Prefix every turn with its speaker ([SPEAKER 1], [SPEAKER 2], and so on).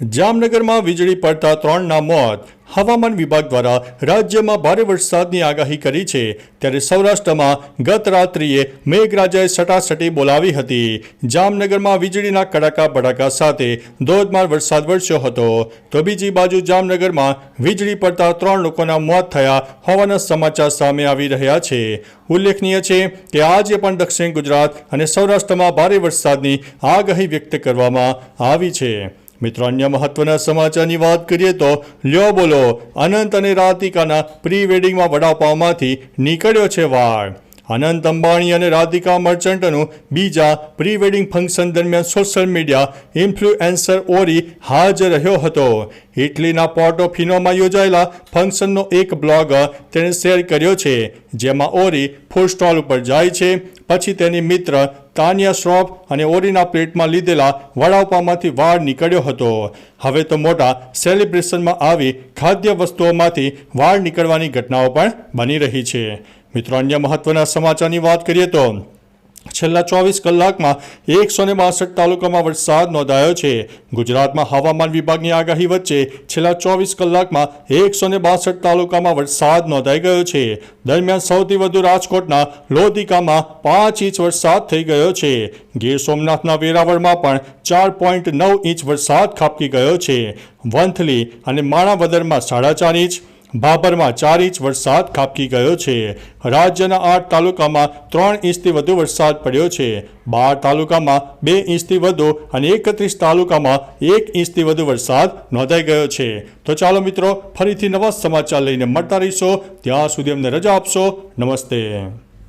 [SPEAKER 1] જામનગરમાં વીજળી પડતા ત્રણના મોત. હવામાન વિભાગ દ્વારા રાજ્યમાં ભારે વરસાદની આગાહી કરી છે. ત્યારે સૌરાષ્ટ્રમાં ગત રાત્રિએ મેઘરાજાએ સટાસટી બોલાવી હતી. જામનગરમાં વીજળીના કડાકા ભડાકા સાથે ધોધમાર વરસાદ વરસ્યો હતો. તો બીજી બાજુ જામનગરમાં વીજળી પડતા ત્રણ લોકોના મોત થયા હોવાના સમાચાર સામે આવી રહ્યા છે. ઉલ્લેખનીય છે કે આજે પણ દક્ષિણ ગુજરાત અને સૌરાષ્ટ્રમાં ભારે વરસાદની આગાહી વ્યક્ત કરવામાં આવી છે. મિત્રો અન્ય મહત્વના સમાચારની વાત કરીએ તો લ્યો બોલો, અનંત અને રાધિકાના પ્રી વેડિંગમાં વડાપાવમાંથી નીકળ્યો છે વાળ. અનંત અંબાણી અને રાધિકા મર્ચન્ટનું બીજા પ્રી વેડિંગ ફંક્શન દરમિયાન સોશિયલ મીડિયા ઇન્ફ્લુએન્સર ઓરી હાજર રહ્યો હતો. ઇટલીના પોર્ટો ફિનોમાં યોજાયેલા ફંક્શનનો એક બ્લોગ તેણે શેર કર્યો છે, જેમાં ઓરી ફૂડ સ્ટોલ ઉપર જાય છે, પછી તેની મિત્ર તાનિયા શ્રોફ અને ઓરીના પ્લેટમાં લીધેલા વડાપામાંથી વાળ નીકળ્યો હતો. હવે તો મોટા સેલિબ્રેશનમાં આવી ખાદ્ય વસ્તુઓમાંથી વાળ નીકળવાની ઘટનાઓ પણ બની રહી છે. મિત્રો, અન્ય મહત્વના સમાચારની વાત કરીએ તો છેલ્લા ચોવીસ કલાકમાં એકસો ને બાસઠ તાલુકામાં વરસાદ નોંધાયો છે. ગુજરાતમાં હવામાન વિભાગની આગાહી વચ્ચે છેલ્લા ચોવીસ કલાકમાં એકસો ને બાસઠ તાલુકામાં વરસાદ નોંધાઈ ગયો છે. દરમિયાન સૌથી વધુ રાજકોટના લોધિકામાં પાંચ ઇંચ વરસાદ થઈ ગયો છે. ગીર સોમનાથના વેરાવળમાં પણ ચાર પોઈન્ટ નવ ઇંચ વરસાદ ખાબકી ગયો છે. વંથલી અને માણાવદરમાં સાડા ચાર ઇંચ ભાભરમાં ચાર ઇંચ વરસાદ ખાબકી ગયો છે. રાજ્યના આઠ તાલુકામાં ત્રણ ઇંચથી વધુ વરસાદ પડ્યો છે. બાર તાલુકામાં બે ઇંચથી વધુ અને એકત્રીસ તાલુકામાં એક ઇંચથી વધુ વરસાદ નોંધાઈ ગયો છે. તો ચાલો મિત્રો, ફરીથી નવા સમાચાર લઈને મળતા રહીશો. ત્યાં સુધી અમને રજા આપશો. નમસ્તે.